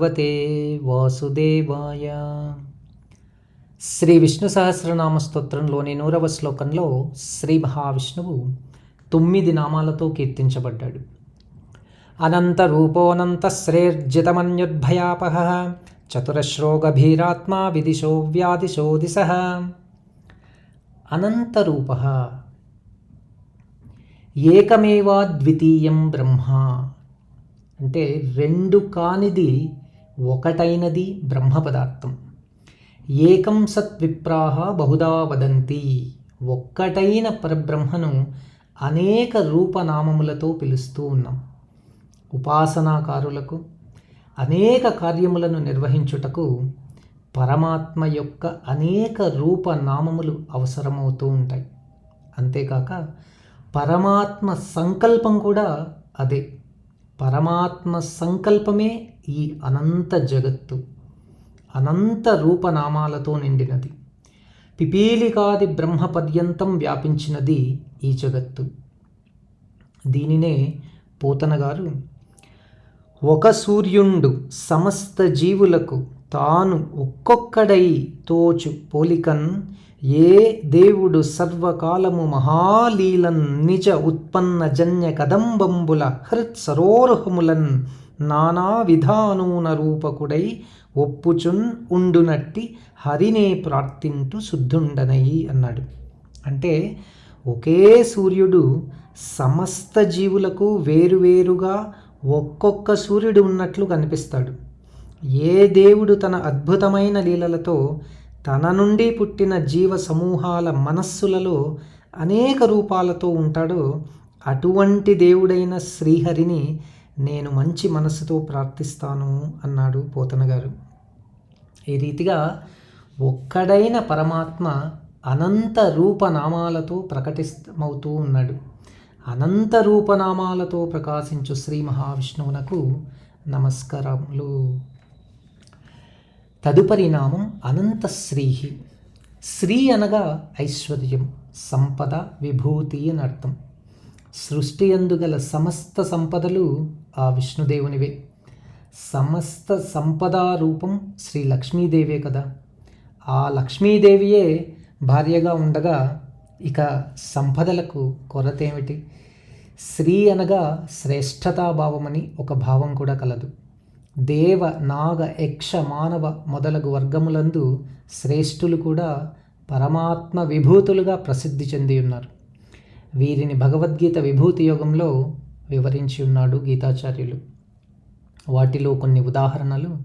భగవతే వాసుదేవాయ. శ్రీ విష్ణు సహస్రనామ స్తోత్రంలోని నూరవ శ్లోకంలో శ్రీ మహావిష్ణువు తొమ్మిది నామాలతో కీర్తించబడ్డాడు. అనంత రూపోనంత శ్రేర్జితమన్యుద్భయాపహ చతురశ్రో గభీరాత్మా విదిశో వ్యాధిశో దిశ. అనంతరూప ఏకమేవా ద్వితీయం బ్రహ్మ. అంటే రెండు కానిది ఒకటైనది బ్రహ్మ పదార్థం. ఏకం సత్విప్రాహ బహుదా వదంతి. ఒక్కటైన పరబ్రహ్మను అనేక రూపనామములతో పిలుస్తూ ఉన్నాం. ఉపాసనాకారులకు అనేక కార్యములను నిర్వహించుటకు పరమాత్మ యొక్క అనేక రూపనామములు అవసరమవుతూ ఉంటాయి. అంతేకాక పరమాత్మ సంకల్పం కూడా అదే. పరమాత్మ సంకల్పమే ఈ అనంత జగత్తు అనంత రూపనామాలతో నిండినది. పిపీలికాది బ్రహ్మ పర్యంతం వ్యాపించినది ఈ జగత్తు. దీనినే పోతన గారు ఒక సూర్యుండు సమస్త జీవులకు తాను ఒక్కొక్కడై తోచు పోలికన్ ఏ దేవుడు సర్వకాలము మహాలీలన్ నిజ ఉత్పన్న జన్య కదంబంబుల హృత్ సరోరుహములన్ నానా విధానూన రూపకుడై ఒప్పుచున్ ఉండునట్టి హరినే ప్రార్థింటు శుద్ధుండనై అన్నాడు. అంటే ఒకే సూర్యుడు సమస్త జీవులకు వేరువేరుగా ఒక్కొక్క సూర్యుడు ఉన్నట్లు కనిపిస్తాడు. ఏ దేవుడు తన అద్భుతమైన లీలలతో తన నుండి పుట్టిన జీవ సమూహాల మనస్సులలో అనేక రూపాలతో ఉంటాడో అటువంటి దేవుడైన శ్రీహరిని నేను మంచి మనస్సుతో ప్రార్థిస్తాను అన్నాడు పోతన గారు. ఈ రీతిగా ఒక్కడైన పరమాత్మ అనంత రూపనామాలతో ప్రకటిస్తమవుతూ ఉన్నాడు. అనంత రూపనామాలతో ప్రకాశించు శ్రీ మహావిష్ణువునకు నమస్కారములు. తదుపరి నామం అనంత శ్రీహి. శ్రీ అనగా ఐశ్వర్యం సంపద విభూతి అని అర్థం. సృష్టి అందుగల సమస్త సంపదలు ఆ విష్ణుదేవునివే. సమస్త సంపదారూపం శ్రీ లక్ష్మీదేవే కదా. ఆ లక్ష్మీదేవియే భార్యగా ఉండగా ఇక సంపదలకు కొరత ఏమిటి శ్రీ అనగా శ్రేష్టతాభావమని ఒక భావం కూడా కలదు. దేవ నాగ యక్ష మానవ మొదలగు వర్గములందు శ్రేష్ఠులు కూడా పరమాత్మ విభూతులుగా ప్రసిద్ధి చెంది ఉన్నారు. వీరిని భగవద్గీత విభూతి యోగంలో వివరించి ఉన్నాడు గీతాచార్యులు. వాటిలో కొన్ని ఉదాహరణలు.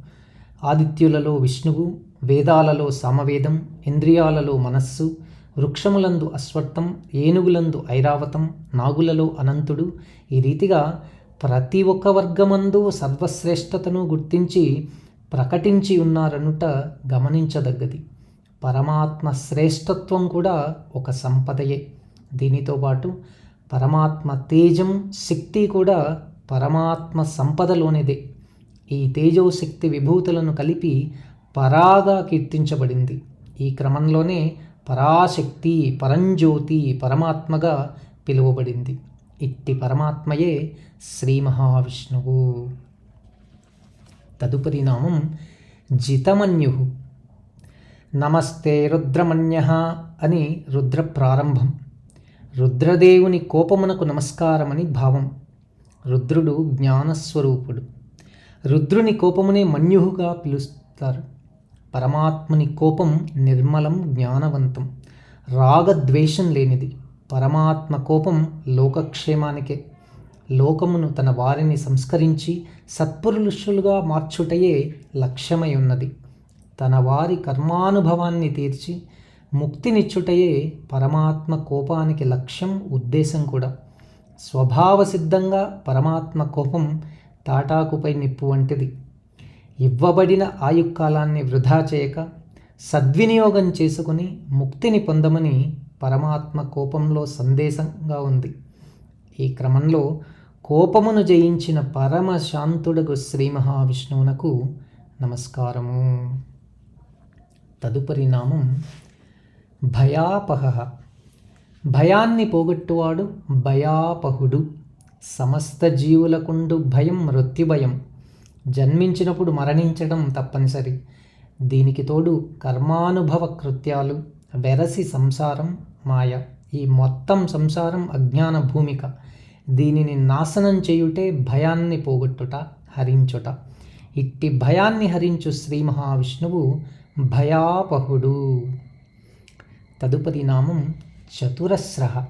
ఆదిత్యులలో విష్ణువు వేదాలలో సామవేదం ఇంద్రియాలలో మనస్సు వృక్షములందు అశ్వత్థం ఏనుగులందు ఐరావతం నాగులలో అనంతుడు. ఈ రీతిగా ప్రతి ఒక్క వర్గమందు సర్వశ్రేష్టతను గుర్తించి ప్రకటించి ఉన్నారనుట గమనించదగ్గది. పరమాత్మ శ్రేష్టత్వం కూడా ఒక సంపదయే. దీనితో పాటు పరమాత్మ తేజం శక్తి కూడా పరమాత్మ సంపదలోనిదే. ఈ తేజోశక్తి విభూతులను కలిపి పరాగా కీర్తించబడింది. ఈ క్రమంలోనే పరాశక్తి పరంజ్యోతి పరమాత్మగా పిలువబడింది. ఇట్టి పరమాత్మయే శ్రీ మహావిష్ణువు. తదుపరి నామం జితమన్యు నమస్తే రుద్రమన్య అని రుద్ర ప్రారంభం. రుద్రదేవుని కోపమునకు నమస్కారమని భావం. రుద్రుడు జ్ఞానస్వరూపుడు. రుద్రుని కోపమునే మన్యుహుగా పిలుస్తారు. పరమాత్ముని కోపం నిర్మలం జ్ఞానవంతం. రాగద్వేషం లేనిది. పరమాత్మ కోపం లోకక్షేమానికే. లోకమును తన వారిని సంస్కరించి సత్పురుషులుగా మార్చుటయే లక్ష్యమై ఉన్నది. తన వారి కర్మానుభవాన్ని తీర్చి ముక్తినిచ్చుటయే పరమాత్మ కోపానికి లక్ష్యం ఉద్దేశం కూడా. స్వభావ సిద్ధంగా పరమాత్మ కోపం తాటాకుపై నిప్పు వంటిది. ఇవ్వబడిన ఆయుక్కాలాన్ని వృధా చేయక సద్వినియోగం చేసుకుని ముక్తిని పొందమని పరమాత్మ కోపంలో సందేశంగా ఉంది. ఈ క్రమంలో కోపమును జయించిన పరమశాంతుడకు శ్రీ మహావిష్ణువునకు నమస్కారము. తదుపరి నామం భయాపహ భయాన్ని పోగొట్టువాడు భయాపహుడు. సమస్త జీవులకుండు భయం మృత్యుభయం. జన్మించినప్పుడు మరణించడం తప్పనిసరి. దీనికి తోడు కర్మానుభవ కృత్యాలు వెరసి సంసారం మాయ. ఈ మొత్తం సంసారం అజ్ఞాన భూమిక. దీనిని నాశనం చేయుటే భయాన్ని పోగొట్టుట హరించుట. ఇట్టి భయాన్ని హరించు శ్రీ మహావిష్ణువు భయాపహుడు. తదుపరి నామం చతురస్ర.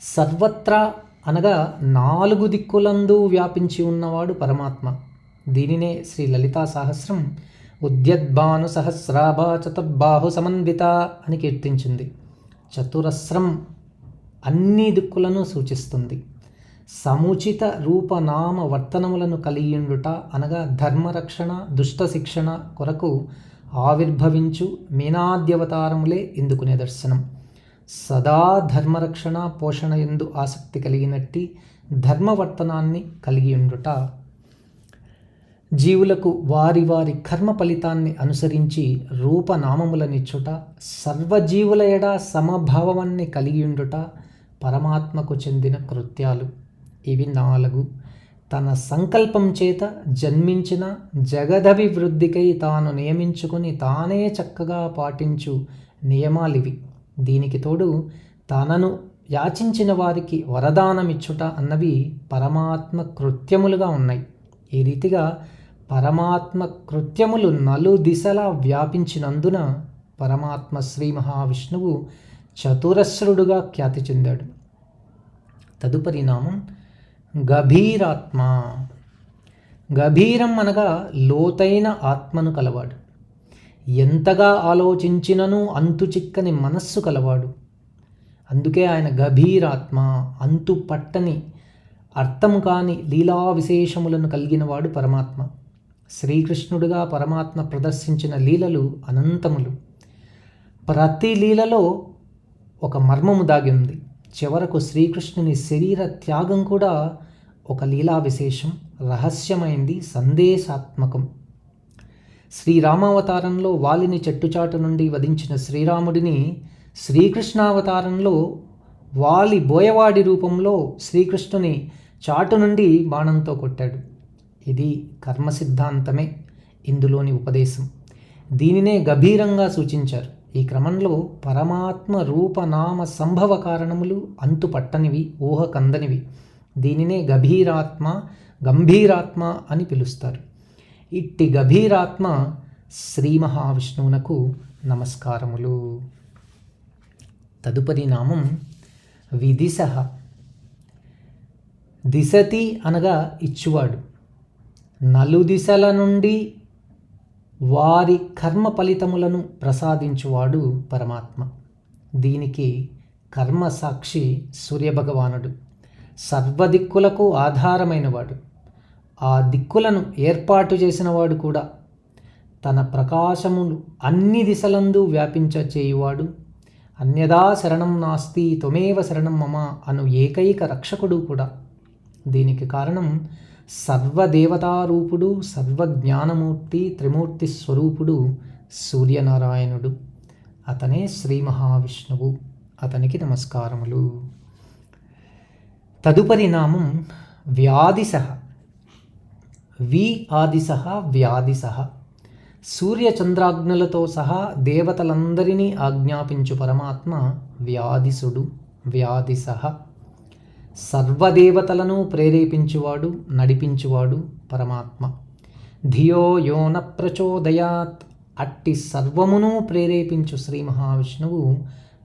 సర్వత్రా అనగా నాలుగు దిక్కులందు వ్యాపించి ఉన్నవాడు పరమాత్మ. దీనినే శ్రీ లలితా సహస్రం ఉద్యద్భాను సహస్రాభా చతుర్బాహు సమన్విత అని కీర్తించింది. చతురస్రం అన్ని దిక్కులను సూచిస్తుంది. సముచిత రూపనామ వర్తనములను కలిగిండుట అనగా ధర్మరక్షణ దుష్ట శిక్షణ కొరకు ఆవిర్భవించు మీనాద్యవతారములే ఇందుకు నిదర్శనం సదా ధర్మరక్షణ పోషణ ఎందు ఆసక్తి కలిగినట్టి ధర్మవర్తనాన్ని కలిగి ఉండుట జీవులకు వారి వారి కర్మ ఫలితాన్ని అనుసరించి రూపనామములనిచ్చుట సర్వజీవుల ఎడ సమభావాన్ని కలిగి ఉండుట పరమాత్మకు చెందిన కృత్యాలు. ఇవి నాలుగు. తన సంకల్పం చేత జన్మించిన జగదభివృద్ధికై తాను నియమించుకుని తానే చక్కగా పాటించు నియమాలివి. దీనికి తోడు తనను యాచించిన వారికి వరదానమిచ్చుట అన్నవి పరమాత్మ కృత్యములుగా ఉన్నాయి. ఈ రీతిగా పరమాత్మ కృత్యములు నలు దిశలా వ్యాపించినందున పరమాత్మ శ్రీ మహావిష్ణువు చతురస్రుడుగా ఖ్యాతి చెందాడు. తదుపరి నామం గభీరాత్మ. గభీరం అనగా లోతైన ఆత్మను కలవాడు. ఎంతగా ఆలోచించినను అంతు చిక్కని మనస్సు కలవాడు. అందుకే ఆయన గభీరాత్మ అంతు పట్టని అర్థం కాని లీలా విశేషములను కలిగినవాడు పరమాత్మ. శ్రీకృష్ణుడుగా పరమాత్మ ప్రదర్శించిన లీలలు అనంతములు. ప్రతి లీలలో ఒక మర్మము దాగి ఉంది. చివరకు శ్రీకృష్ణుని శరీర త్యాగం కూడా ఒక లీలా విశేషం రహస్యమైంది సందేశాత్మకం. శ్రీరామావతారంలో వాలిని చెట్టుచాటు నుండి వధించిన శ్రీరాముడిని శ్రీకృష్ణావతారంలో వాలి బోయవాడి రూపంలో శ్రీకృష్ణుని చాటు నుండి బాణంతో కొట్టాడు. ఇది కర్మ సిద్ధాంతమే ఇందులోని ఉపదేశం. దీనినే గభీరంగా సూచించారు. ఈ క్రమంలో పరమాత్మ రూపనామ సంభవ కారణములు అంతుపట్టనివి ఊహ కందనివి దీనినే గభీరాత్మ గంభీరాత్మ అని పిలుస్తారు. ఇట్టి గభీరాత్మ శ్రీ మహావిష్ణువునకు నమస్కారములు. తదుపరి నామం విదిశ. దిశతి అనగా ఇచ్చువాడు. నలుదిశల నుండి వారి కర్మ ఫలితములను ప్రసాదించువాడు పరమాత్మ. దీనికి కర్మ సాక్షి సూర్యభగవానుడు. సర్వదిక్కులకు ఆధారమైనవాడు. ఆ దిక్కులను ఏర్పాటు చేసినవాడు కూడా తన ప్రకాశములు అన్ని దిశలందు వ్యాపించ చేయువాడు. అన్యదా శరణం నాస్తి త్వమేవ శరణం మమ అను ఏకైక రక్షకుడు కూడా. దీనికి కారణం సర్వదేవతారూపుడు సర్వజ్ఞానమూర్తి త్రిమూర్తి స్వరూపుడు సూర్యనారాయణుడు. అతనే శ్రీ మహావిష్ణువు. అతనికి నమస్కారములు. తదుపరి నామం వ్యాధిసహ. వి ఆదిసహ వ్యాధిసహ. సూర్యచంద్రాగ్నులతో సహా దేవతలందరినీ ఆజ్ఞాపించు పరమాత్మ వ్యాధిసుడు వ్యాధిసహ. సర్వదేవతలను ప్రేరేపించువాడు నడిపించువాడు పరమాత్మ. ధియో యోన ప్రచోదయాత్. అట్టి సర్వమును ప్రేరేపించు శ్రీ మహావిష్ణువు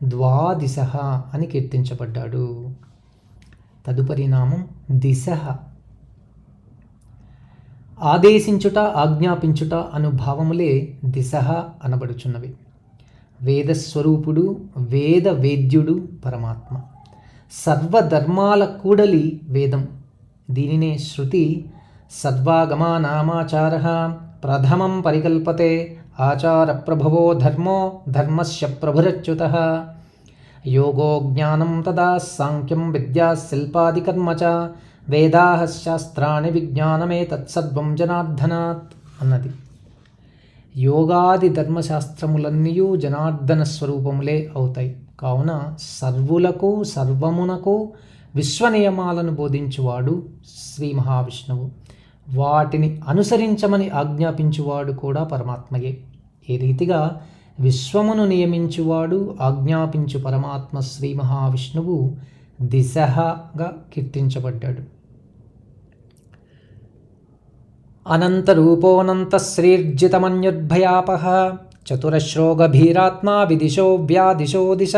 ద్వాదిశ అని కీర్తించబడ్డాడు. తదుపరి నామం దిశ ఆదేశించుట ఆజ్ఞాపించుట అను భావములే దిశ అనబడుచున్నవి. వేదస్వరూపుడు వేద వేద్యుడు పరమాత్మ. సర్వధర్మాల కూడలి వేదం. దీనినే శృతి సద్వాగమానామాచార. ప్రథమం పరికల్పతే ఆచార ప్రభవో ధర్మో ధర్మస్య ప్రభురచ్యుత. యోగో జ్ఞానం తదా సాంఖ్యం విద్యా శిల్పాదికర్మ చ వేదా శాస్త్రాన్ని విజ్ఞానమే తత్సర్వం జనార్దనాత్ అన్నది. యోగాది ధర్మశాస్త్రములన్నీ జనార్దన స్వరూపములే అవుతాయి. కావున సర్వులకు సర్వమునకు విశ్వనియమాలను బోధించువాడు శ్రీ మహావిష్ణువు. వాటిని అనుసరించమని ఆజ్ఞాపించువాడు కూడా పరమాత్మయే. ఈ రీతిగా విశ్వమును నియమించువాడు ఆజ్ఞాపించు పరమాత్మ శ్రీ మహావిష్ణువు దిశగా కీర్తించబడ్డాడు. అనంత రూపోనంత శ్రీర్జితమన్యుద్భయాపహ చతురశ్రోగభీరాత్మా విదిశో వ్యాదిశో దిశ.